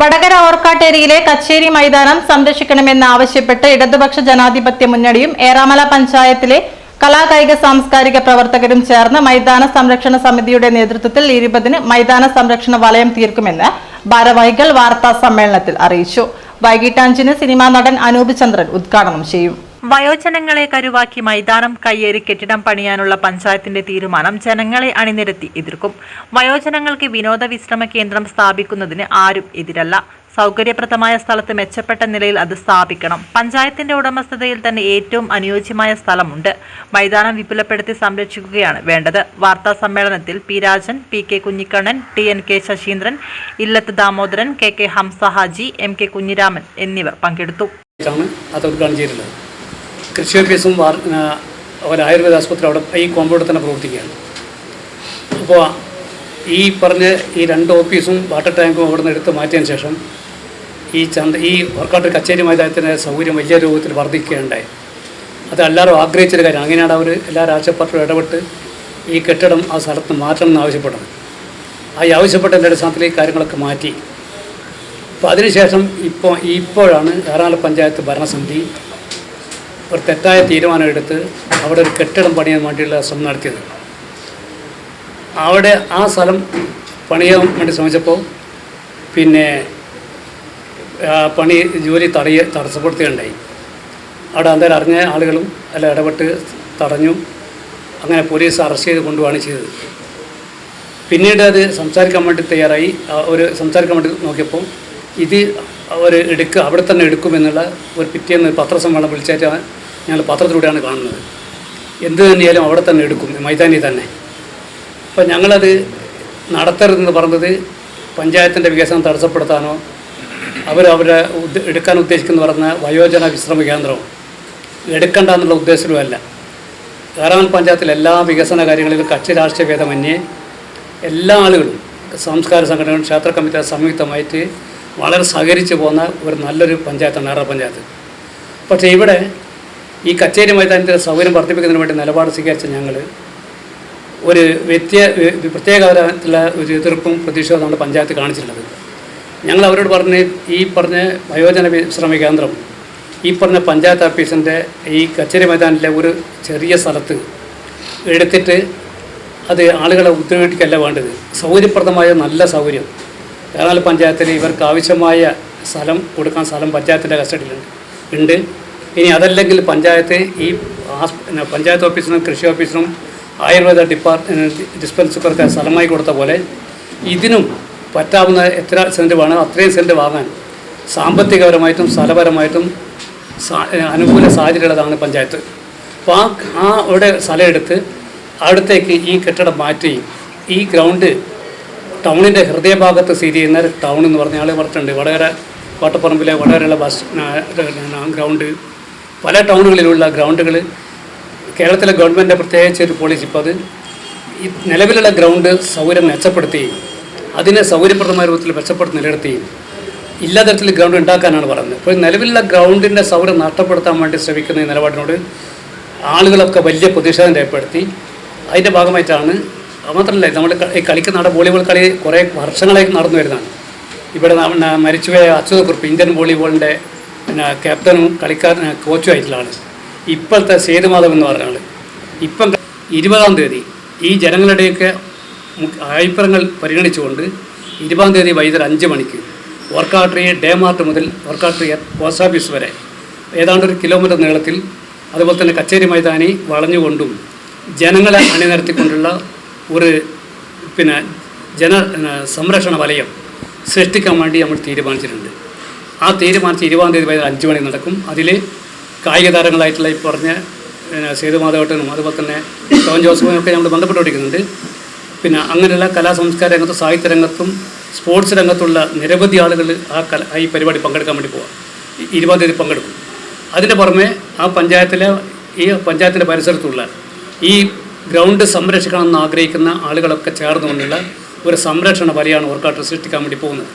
വടകര ഓർക്കാട്ടേരിയിലെ കച്ചേരി മൈതാനം സംരക്ഷിക്കണമെന്നാവശ്യപ്പെട്ട് ഇടതുപക്ഷ ജനാധിപത്യ മുന്നണിയും ഏറാമല പഞ്ചായത്തിലെ കലാകായിക സാംസ്കാരിക പ്രവർത്തകരും ചേർന്ന് മൈതാന സംരക്ഷണ സമിതിയുടെ നേതൃത്വത്തിൽ ഇരുപതിന് മൈതാന സംരക്ഷണ വലയം തീർക്കുമെന്ന് ഭാരവാഹികൾ വാർത്താ സമ്മേളനത്തിൽ അറിയിച്ചു. വൈകിട്ട് അഞ്ചിന് സിനിമാ നടൻ അനൂപ് ചന്ദ്രൻ ഉദ്ഘാടനം ചെയ്യും. വയോജനങ്ങളെ കരുവാക്കി മൈതാനം കയ്യേറി കെട്ടിടം പണിയാനുള്ള പഞ്ചായത്തിന്റെ തീരുമാനം ജനങ്ങളെ അണിനിരത്തി എതിർക്കും. വയോജനങ്ങൾക്ക് വിനോദ വിശ്രമ കേന്ദ്രം സ്ഥാപിക്കുന്നതിന് ആരും എതിരല്ല. സൗകര്യപ്രദമായ സ്ഥലത്ത് മെച്ചപ്പെട്ട നിലയിൽ അത് സ്ഥാപിക്കണം. പഞ്ചായത്തിന്റെ ഉടമസ്ഥതയിൽ തന്നെ ഏറ്റവും അനുയോജ്യമായ സ്ഥലമുണ്ട്. മൈതാനം വിപുലപ്പെടുത്തി സംരക്ഷിക്കുകയാണ് വേണ്ടത്. വാർത്താ സമ്മേളനത്തിൽ P Rajan P K Kunhikannan T N K Sasheendran Illath Damodaran K K Hamsa Haji M K Kunhiraman എന്നിവർ പങ്കെടുത്തു ാണ് അത് ഉദ്ഘാടനം ചെയ്തിട്ടുള്ളത് കൃഷി ഓഫീസും ഒരു ആയുർവേദ ആശുപത്രി അവിടെ ഈ കോമ്പൗണ്ടിൽ തന്നെ പ്രവർത്തിക്കുകയാണ്. അപ്പോൾ ഈ പറഞ്ഞ ഈ രണ്ട് ഓഫീസും വാട്ടർ ടാങ്കും അവിടെ നിന്ന് എടുത്ത് മാറ്റിയതിന് ശേഷം ഈ ചന്ത ഈ വർക്കൗട്ട് കച്ചേരി മൈതാനത്തിന്റെ സൗകര്യം വലിയ രൂപത്തിൽ വർദ്ധിക്കുകയുണ്ടായി. അത് എല്ലാവരും ആഗ്രഹിച്ചൊരു കാര്യം അങ്ങനെയാണ് അവർ എല്ലാ രാഷ്ട്രീയ ഇടപെട്ട് ഈ കെട്ടിടം ആ സ്ഥലത്ത് മാറ്റണം എന്ന് ആ ആവശ്യപ്പെട്ട ആവശ്യപ്പെട്ടതിന്റെ അടിസ്ഥാനത്തിൽ ഈ കാര്യങ്ങളൊക്കെ മാറ്റി. അപ്പോൾ അതിനുശേഷം ഇപ്പോൾ ഇപ്പോഴാണ് എറണാകുളം പഞ്ചായത്ത് ഭരണസമിതി ഒരു തെറ്റായ തീരുമാനമെടുത്ത് അവിടെ ഒരു കെട്ടിടം പണിയാൻ വേണ്ടിയുള്ള ശ്രമം നടത്തിയത്. അവിടെ ആ സ്ഥലം പണിയാൻ വേണ്ടി ശ്രമിച്ചപ്പോൾ പിന്നെ പണി ജോലി തടയ തടസ്സപ്പെടുത്തുകയുണ്ടായി. അവിടെ അന്നേരം അറിഞ്ഞ ആളുകളും എല്ലാം ഇടപെട്ട് തടഞ്ഞു. അങ്ങനെ പോലീസ് അറസ്റ്റ് ചെയ്ത് കൊണ്ടുപോവാണ് ചെയ്തത്. പിന്നീട് അത് സംസാരിക്കാൻ വേണ്ടി തയ്യാറായി. ഒരു സംസാരിക്കാൻ വേണ്ടി നോക്കിയപ്പോൾ ഇത് അവർ എടുക്കുക അവിടെ തന്നെ എടുക്കുമെന്നുള്ള ഒരു പിറ്റേന്ന് പത്രസമ്മേളനം വിളിച്ചായിട്ട് ഞങ്ങൾ പത്രത്തിലൂടെയാണ് കാണുന്നത്. എന്ത് തന്നെയാലും അവിടെ തന്നെ എടുക്കും മൈതാനി തന്നെ. അപ്പോൾ ഞങ്ങളത് നടത്തരുതെന്ന് പറഞ്ഞത് പഞ്ചായത്തിന്റെ വികസനം തടസ്സപ്പെടുത്താനോ അവർ അവരെ എടുക്കാൻ ഉദ്ദേശിക്കുന്ന പറഞ്ഞ വയോജന വിശ്രമ കേന്ദ്രവും എടുക്കണ്ട എന്നുള്ള ഉദ്ദേശമല്ല ഏറാമൽ പഞ്ചായത്തിലെ എല്ലാ വികസന കാര്യങ്ങളിലും കക്ഷി രാഷ്ട്രീയ ഭേദമന്യേ എല്ലാ ആളുകളും സംസ്കാര സംഘടനകളും ക്ഷേത്ര കമ്മിറ്റി സംയുക്തമായിട്ട് വളരെ സഹകരിച്ച് പോകുന്ന ഒരു നല്ലൊരു പഞ്ചായത്താണ് ഏറാ പഞ്ചായത്ത്. പക്ഷേ ഇവിടെ ഈ കച്ചേരി മൈതാനത്തിന്റെ സൗകര്യം വർദ്ധിപ്പിക്കുന്നതിന് വേണ്ടി നിലപാട് സ്വീകരിച്ച ഞങ്ങൾ ഒരു വ്യത്യ പ്രത്യേക തരത്തിലുള്ള ഒരു എതിർപ്പും പ്രതീക്ഷയും നമ്മുടെ പഞ്ചായത്ത് കാണിച്ചിട്ടുള്ളത്. ഞങ്ങൾ അവരോട് പറഞ്ഞ് ഈ പറഞ്ഞ വയോജന വിശ്രമ കേന്ദ്രം ഈ പറഞ്ഞ പഞ്ചായത്ത് ഓഫീസിന്റെ ഈ കച്ചേരി മൈതാനിലെ ഒരു ചെറിയ സ്ഥലത്ത് എടുത്തിട്ട് അത് ആളുകളെ ഉത്തരവിട്ടിക്കല്ല വേണ്ടത്. സൗകര്യപ്രദമായ നല്ല സൗകര്യം. ഏതായാലും പഞ്ചായത്തിൽ ഇവർക്ക് ആവശ്യമായ സ്ഥലം കൊടുക്കാൻ സ്ഥലം പഞ്ചായത്തിന്റെ കസ്റ്റഡിയിലുണ്ട് ഉണ്ട്. ഇനി അതല്ലെങ്കിൽ പഞ്ചായത്ത് ഈ പഞ്ചായത്ത് ഓഫീസിനും കൃഷി ഓഫീസിനും ആയുർവേദ ഡിപ്പാർട്ട്മെന്റ് ഡിസ്പെൻസറിക്കൊക്കെ സ്ഥലമായി കൊടുത്ത പോലെ ഇതിനും പറ്റാവുന്ന എത്ര സെന്റ് വേണം അത്രയും സെന്റ് വാങ്ങാൻ സാമ്പത്തികപരമായിട്ടും സ്ഥലപരമായിട്ടും അനുകൂല സാഹചര്യമുള്ളതാണ് പഞ്ചായത്ത്. അപ്പോൾ ആ ആ അവിടെ സ്ഥലം എടുത്ത് അവിടത്തേക്ക് ഈ കെട്ടിടം മാറ്റി ഈ ഗ്രൗണ്ട് ടൗണിന്റെ ഹൃദയഭാഗത്ത് സ്ഥിതി ചെയ്യുന്ന ടൗൺ എന്ന് പറഞ്ഞ പറഞ്ഞിട്ടുണ്ട്. വടകര കോട്ടപ്പറമ്പിലെ വടകരയുള്ള ബസ് ഗ്രൗണ്ട് പല ടൗണുകളിലുള്ള ഗ്രൗണ്ടുകൾ കേരളത്തിലെ ഗവൺമെന്റ് പ്രത്യേകിച്ച് ഒരു പോളിസി ഇപ്പോൾ അത് ഈ നിലവിലുള്ള ഗ്രൗണ്ട് സൗകര്യം മെച്ചപ്പെടുത്തി അതിനെ സൗകര്യപ്രദമായ രൂപത്തിൽ മെച്ചപ്പെടുത്തി നിലനിർത്തി ഇല്ലാതരത്തിൽ ഗ്രൗണ്ട് ഉണ്ടാക്കാനാണ് പറയുന്നത്. അപ്പോൾ നിലവിലുള്ള ഗ്രൗണ്ടിന്റെ സൗകര്യം നഷ്ടപ്പെടുത്താൻ വേണ്ടി ശ്രമിക്കുന്ന ഈ നിലപാടിനോട് ആളുകളൊക്കെ വലിയ പ്രതിഷേധം രേഖപ്പെടുത്തി. അതിന്റെ ഭാഗമായിട്ടാണ് മാത്രമല്ല നമ്മൾ ഈ കളിക്കുന്ന നമ്മുടെ വോളിബോൾ കളി കുറേ വർഷങ്ങളായി നടന്നു വരുന്നതാണ് ഇവിടെ മരിച്ചുപോയ അച്യുതക്കുറിപ്പ് ഇന്ത്യൻ വോളിബോളിന്റെ പിന്നെ ക്യാപ്റ്റനും കളിക്കാരൻ കോച്ചും ആയിട്ടുള്ള ആൾ ഇപ്പോഴത്തെ സേതുമാധവ് എന്ന് പറഞ്ഞ ആൾ ഇപ്പം ഇരുപതാം തീയതി ഈ ജനങ്ങളുടെയൊക്കെ അഭിപ്രായങ്ങൾ പരിഗണിച്ചുകൊണ്ട് ഇരുപതാം തീയതി വൈകുന്നേരം അഞ്ച് മണിക്ക് വർക്കാട്രി ഡേ മാർട്ട് മുതൽ വർക്കാട്രി പോസ്റ്റ് ഓഫീസ് വരെ ഏതാണ്ട് ഒരു കിലോമീറ്റർ നീളത്തിൽ അതുപോലെ തന്നെ കച്ചേരി മൈതാനി വളഞ്ഞുകൊണ്ടും ജനങ്ങളെ അണിനിരത്തിക്കൊണ്ടുള്ള ഒരു പിന്നെ ജന സംരക്ഷണ വലയം സൃഷ്ടിക്കാൻ വേണ്ടി നമ്മൾ തീരുമാനിച്ചിട്ടുണ്ട്. ആ തീരുമാനിച്ച് ഇരുപതാം തീയതി വൈകുന്നേരം അഞ്ച് മണി നടക്കും. അതിൽ കായിക താരങ്ങളായിട്ടുള്ള ഈ പറഞ്ഞ സേതുമാധവട്ടനും അതുപോലെ തന്നെ ടോൺ ജോസഫും ഒക്കെ നമ്മൾ ബന്ധപ്പെട്ടുകൊണ്ടിരിക്കുന്നുണ്ട്. പിന്നെ അങ്ങനെയുള്ള കലാ സംസ്കാര രംഗത്തും സാഹിത്യ രംഗത്തും സ്പോർട്സ് രംഗത്തുള്ള നിരവധി ആളുകൾ ആ കല ഈ പരിപാടി പങ്കെടുക്കാൻ വേണ്ടി പോവാം. ഇരുപതാം തീയതി പങ്കെടുക്കും. അതിന്റെ പുറമെ ആ പഞ്ചായത്തിലെ ഈ പഞ്ചായത്തിന്റെ പരിസരത്തുള്ള ഈ ഗ്രൗണ്ട് സംരക്ഷിക്കണമെന്ന് ആഗ്രഹിക്കുന്ന ആളുകളൊക്കെ ചേർന്നുകൊണ്ടുള്ള ഒരു സംരക്ഷണ വലയാണ് ഓർക്കാട്ട് സൃഷ്ടിക്കാൻ വേണ്ടി പോകുന്നത്.